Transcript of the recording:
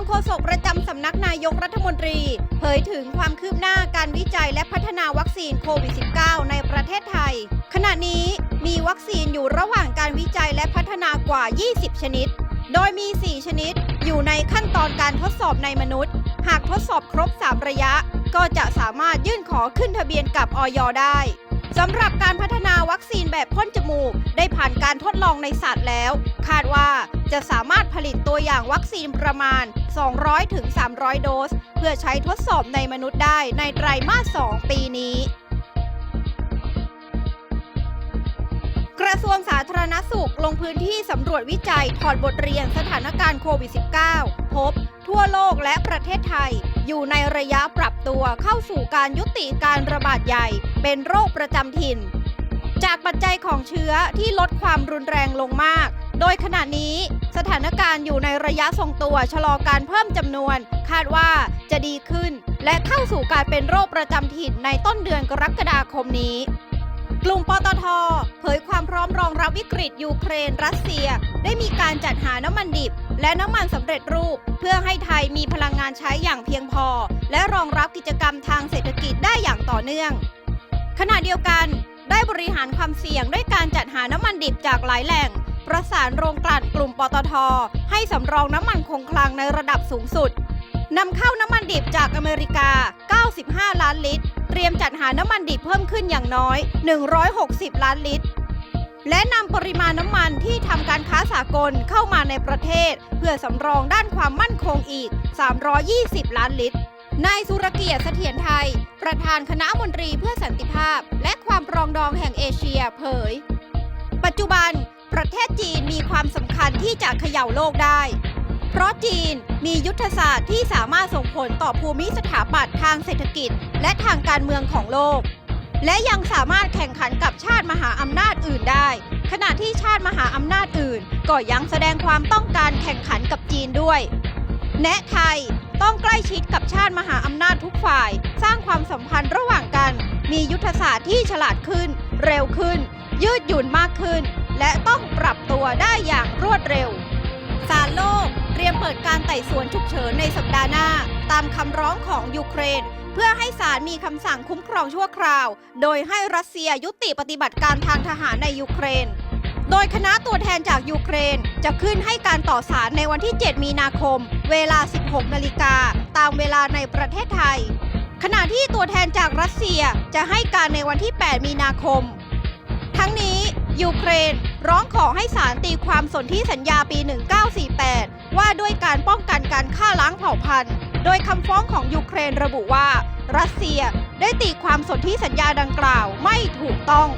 องโฆษกประจำสำนักนายกรัฐมนตรี เผยถึงความคืบหน้าการวิจัยและพัฒนาวัคซีนโควิด -19 ในประเทศไทย ขณะนี้มีวัคซีนอยู่ระหว่างการวิจัยและพัฒนากว่า 20 ชนิด โดยมี 4 ชนิด อยู่ในขั้นตอนการทดสอบในมนุษย์ หากทดสอบครบ 3 ระยะ ก็จะสามารถยื่นขอขึ้นทะเบียนกับออยได้ สำหรับการพัฒนาวัคซีนแบบพ่นจมูก ได้ผ่านการทดลองในสัตว์แล้ว คาดว่าจะสามารถผลิตตัวอย่างวัคซีนประมาณ 200-300ถึง300 โดส เพื่อใช้ทดสอบในมนุษย์ได้ในไตรมาส 2 ปีนี้กระทรวงสาธารณสุขลงพื้นที่สำรวจวิจัยถอดบทเรียนสถานการณ์โควิด -19 พบ ทั่วโลกและประเทศไทย อยู่ในระยะปรับตัวเข้าสู่การยุติการระบาดใหญ่ เป็นโรคประจำถิ่น จากปัจจัยของเชื้อที่ลดความรุนแรงลงมาก โดยขณะนี้สถานการณ์อยู่ในระยะทรงตัวชะลอการเพิ่มจำนวน คาดว่าจะดีขึ้น และเข้าสู่การเป็นโรคประจำถิ่นในต้นเดือนกรกฎาคมนี้กลุ่มปตทเผยความพร้อมรองรับวิกฤตยูเครนรัสเซีย ได้มีการจัดหาน้ำมันดิบ และน้ำมันสำเร็จรูป เพื่อให้ไทยมีพลังงานใช้อย่างเพียงพอ และรองรับกิจกรรมทางเศรษฐกิจได้อย่างต่อเนื่อง ขณะเดียวกัน ได้บริหารความเสี่ยงด้วยการจัดหาน้ำมันดิบจากหลายแหล่ง ประสานโรงกลั่นกลุ่มปตท ให้สำรองน้ำมันคงคลังในระดับสูงสุดนำเข้าน้ำมันดิบจากอเมริกา 95 ล้านลิตร เตรียมจัดหาน้ำมันดิบเพิ่มขึ้นอย่างน้อย 160 ล้านลิตร และนำปริมาณน้ำมันที่ การค้าสากลเข้ามาในประเทศ เพื่อสำรองด้านความมั่นคงอีก 320 ล้านลิตร นายสุรเกียรติเสถียรไทย ประธานคณะมนตรีเพื่อสันติภาพ และความปรองดองแห่งเอเชียเผย ปัจจุบัน ประเทศจีนมีความสำคัญที่จะเขย่าโลกได้ เพราะจีนมียุทธศาสตร์ที่สามารถส่งผลต่อภูมิสถาปัตย์ทางเศรษฐกิจ และทางการเมืองของโลก และยังสามารถแข่งขันกับชาติมหาอำนาจอื่นได้ ขณะที่ชาติมหาอำนาจอื่น ก็ยังแสดงความต้องการแข่งขันกับจีนด้วย แนะไทยต้องใกล้ชิดกับชาติมหาอำนาจทุกฝ่าย สร้างความสัมพันธ์ระหว่างกัน มียุทธศาสตร์ที่ฉลาดขึ้น เร็วขึ้น ยืดหยุ่นมากขึ้น และต้องปรับตัวได้อย่างรวดเร็วศาลโลกเตรียมเปิดการไต่สวนฉุกเฉินในสัปดาห์หน้า ตามคำร้องของยูเครน เพื่อให้ศาลมีคำสั่งคุ้มครองชั่วคราว โดยให้รัสเซียยุติปฏิบัติการทางทหารในยูเครน โดยคณะตัวแทนจากยูเครนจะขึ้นให้การต่อสารในวันที่ 7 มีนาคม เวลา 16 นาฬิกา ตามเวลาในประเทศไทย ขณะที่ตัวแทนจากรัสเซียจะให้การในวันที่ 8 มีนาคม ทั้งนี้ยูเครน ร้องขอให้ศาลตีความสนธิสัญญาปี 1948 ว่าด้วยการป้องกันการฆ่าล้างเผ่าพันธุ์ โดยคำฟ้องของยูเครนระบุว่า รัสเซียได้ตีความสนธิสัญญาดังกล่าวไม่ถูกต้อง